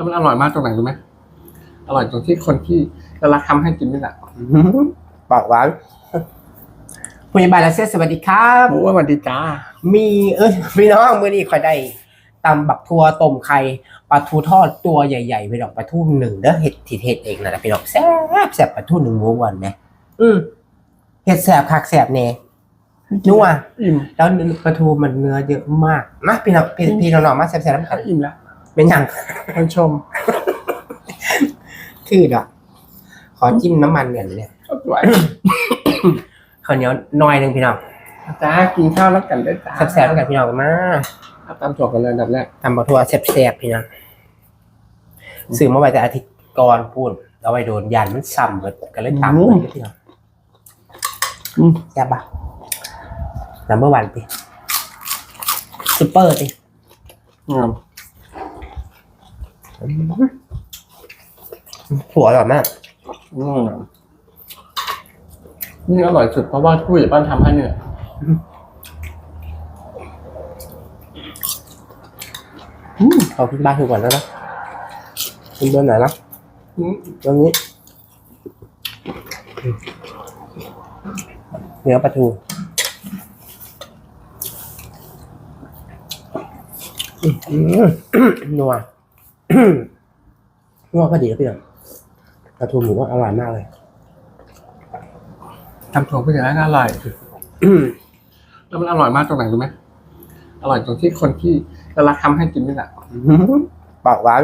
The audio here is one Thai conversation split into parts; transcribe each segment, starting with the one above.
แล้วมันอร่อยมากตรงไหนรู้ไหมอร่อยตรงที่คนที่เรารักทำให้กินนี่แหละปากหวานคุณยายบายและเซสวัสดีครับหมูว่ามันดีจ้ามีเอ้ยพี่น้องมื่อนี้คอยได้ตำบักทัวต้มไข่ปลาทูทอดตัวใหญ่ๆไปดอกปลาทูหนึ่งเด้อเห็ดที่เห็ดเองนะพี่น้องแซ่บแซ่บปลาทูหนึ่งหมูวันไหมอืมเห็ดแซ่บคักแซ่บเน่นัวอิ่มแล้วปลาทูมันเนื้อเยอะมากมาพี่น้องพี่พี่น้องๆมาแซ่บๆน้ำกันอิ่มแล้ว เป็นยังท่านชม คือดอกขอจิ้มน้ำมันก่อนเนี่ยสวยข้าวเหนียวหน่อยหนึ่งพี่น้องจ้ากินข้าวแล้วกันได้จ้าแซ่บๆกันพี่น้องมาเอาตามถั่วกันเลยอันดับแรกทำบักทัวแซ่บๆพี่น้องซื้อมาไว้แต่อาทิตย์ก่อนพูดเอาไว้โดนยันมันซ้ำเบิดก็เลยตามเลยพี่น้องอืมแซ่บปะนัมเบอร์วันพี่ซุปเปอร์ดิอืม หัวอร่อยมากอืมนี่อร่อยสุดเพราะว่าผู้ใหญ่บ้านทำให้เนี่ยเอาขึ้นบ้านคือก่อนแล้วนะขึ้นเบอร์ไหนนะอืมตรงนี้เนื้อปลาทูอื้อหือนัว นัวพอดีแล้วพี่น้องปลาทูหมูว่าอร่อยมากเลยทำถั่วผู้ใหญ่บ้านก็อร่อยแล้วมันอร่อยมากตรงไหนรู้ไหมอร่อยตรงที่คนที่เรารักทำให้กินนี่แหละปากหวาน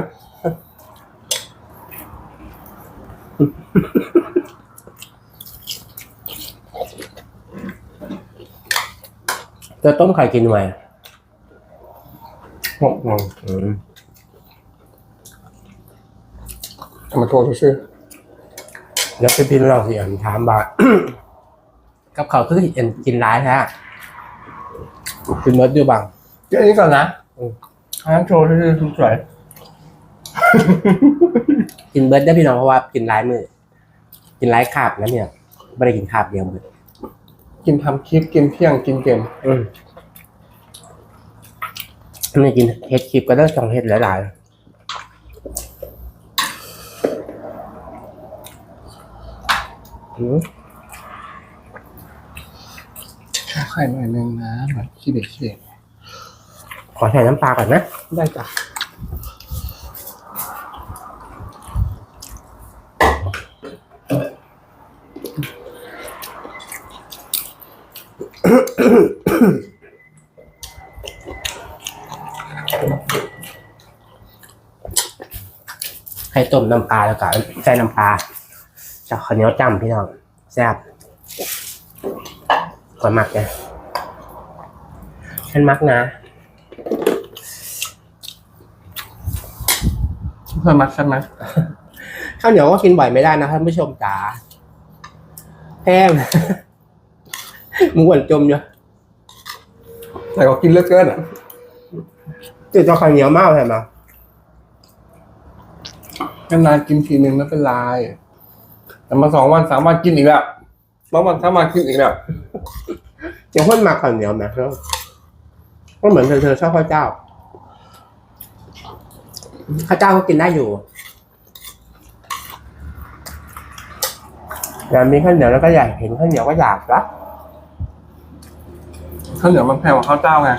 จะต้มไข่กินไหมหกโมง อื มเอามาโทรชื่อแล้วพี่พี่เราเสียงถามบ่ากับเขาวคือเอ็นกินร้ายแท้กินเมดอยู่บ้างเดี๋ยวอันนี้ก่อนนะอืมอันนั้นโชว์ชื่อสวยกินเบิร์ดได้พี่น้องเพราะว่ากินร้ายมือ กินร้ายขาบแล้วเนี่ยไม่ได้กินขาบเดียวมือกินทำคลิปกินเที่ยงกินเกม อืมนี่กินเฮ็ดคลิปก็ต้องสองเฮ็ดหลายๆ อืมไข่หน่อยนึงนะแบบขี้เด็กขี้เด็กขอใส่น้ำปลาก่อนนะ ได้จ้ะให้ต้มน้ำปลาแล้วก็ใส่น้ำปลา จากข้าวเหนียวจ้ำพี่น้องแซ่บก่อนมักนะฉันมักนะเพื่อนมักใช่ไหมข้าวเหนียวก็กินบ่อยไม่ได้นะท่านผู้ชมจ๋าแห้งมึงหวนจมอยู่แต่ก็กินเลือกเกินอะจืดจอข้าวเหนียวมากเลยมั้ยนานๆกินทีนึงไม่เป็นไร แต่มาสองวันสามวันกินอีกแล้วบางวันสามวันกินอีกแล้วยังคนมักข้าวเหนียวนะก็เหมือนเธอเธอชอบข้าวเจ้าข้าวเจ้าก็กินได้อยู่อยากมีข้าวเหนียวแล้วก็อยากเห็นข้าวเหนียวก็อยากละข้าวเหนียวมันแพงกว่าข้าวเจ้าไง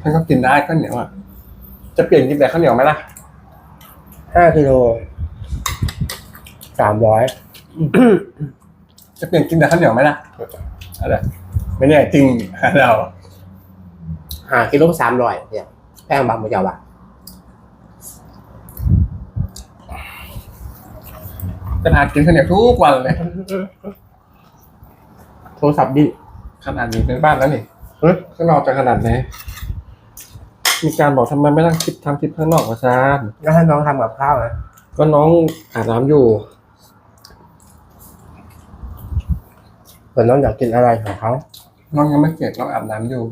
ท่านก็กินได้ข้าวเหนียวอะจะเปลี่ยนกินแต่ข้าวเหนียวไหมล่ะ ห้ากิโลสามร้อยจะเปลี่ยนกินแต่ข้าวเหนียวไหมล่ะอะไรไม่แน่จริงเราห้ากิโลสามร้อยเนี่ยแป้งบางมือเจ้าว่ะจะทานกินข้าวเหนียวทุกวันเลยโทรศัพท์ดิ้นขนาดนี้เป็นบ้านแล้วนี่เฮ้ยข้างนอกจะขนาดไหน มีการบอกทำไมไม่ต้องคิดทำคลิปข้างนอกวะซานแล้วให้น้องทำกับข้าวนะก็น้องอาบน้ำอยู่เผื่อน้องอยากกินอะไรของเขาน้องยังไม่เสร็จน้องอาบน้ำอยู่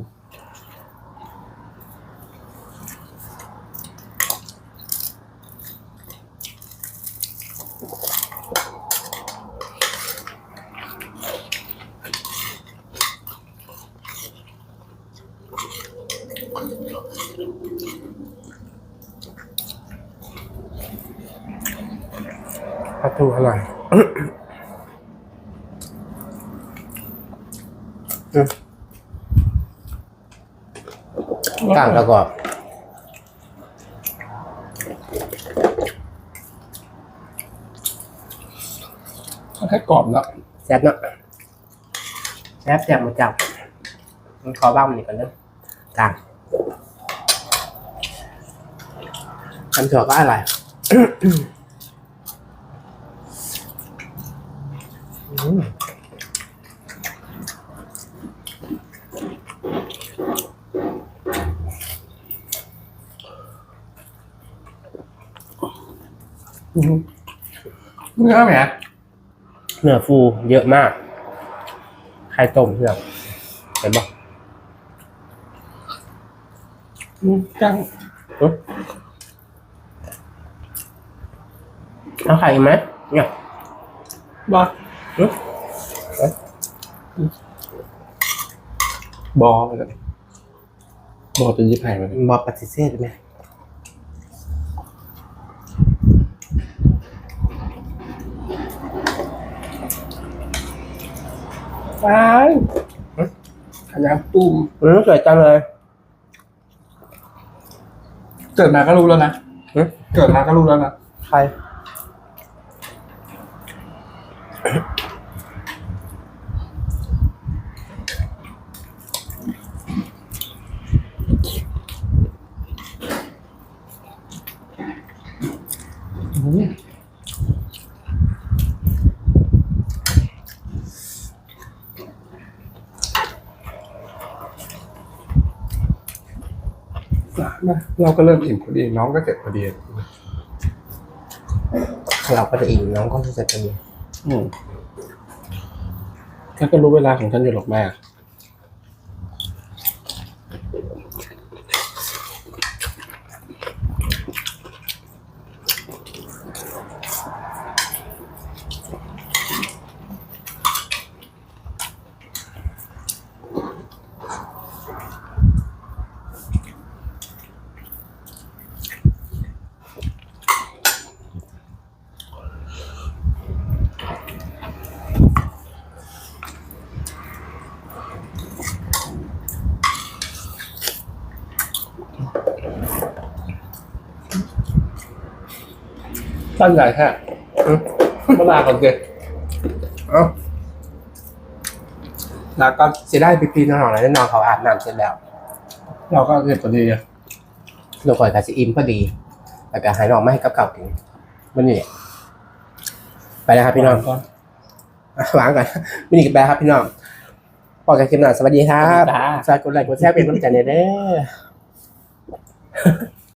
าทูอร่อยอืมกลางกระกอบแค่กรอบแล้วแซ่บเนาะแซ่บแซ่บมาจับมันขอบ้างมันอีกก่อนเนอะกลางคำถอบว่าอะไร อืม เนื้อไหมเนื้อฟูเยอะมาก ไข่ต้มเพื่อนเห็นปะจังอื้อเอาไข่อีกไหมเนี่ยบ้าอื้อ บอเลยบอจะยิบให้มันบอกปฏิเสธไหมตายขยันตุ้มอืมสวยจังเลย เกิดมาก็รู้แล้วนะอื้อเกิดมาก็รู้แล้วนะ ใคร นะเราก็เริ่มอิ่มพอดีน้องก็เสร็จพอดีเราก็จะอิ่มน้องก็จะเป็นอืมฉันก็รู้เวลาของฉันอยู่หรอกแม่ ตั้งใจแค่เวลาก่อนเกิดเอ้าแล้วก็เสียได้พี่พี่ๆน้องๆแล้วน้องเขาอาบน้ำเสร็จแล้ว เราก็เสร็จพอดีอะลูกคอยกับสิอิ่มพอดีแล้วก็หายน้องไม่ให้กับเก่ากินมันนี่ไปแล้วครับพี่น้องก็อะวางก่อนมินิกันไปครับพี่น้องปอกกันคลิปหน้าสวัสดีครับจ้าฝากกดไลค์กดแชร์เป็นกำลังใจให้เด้อ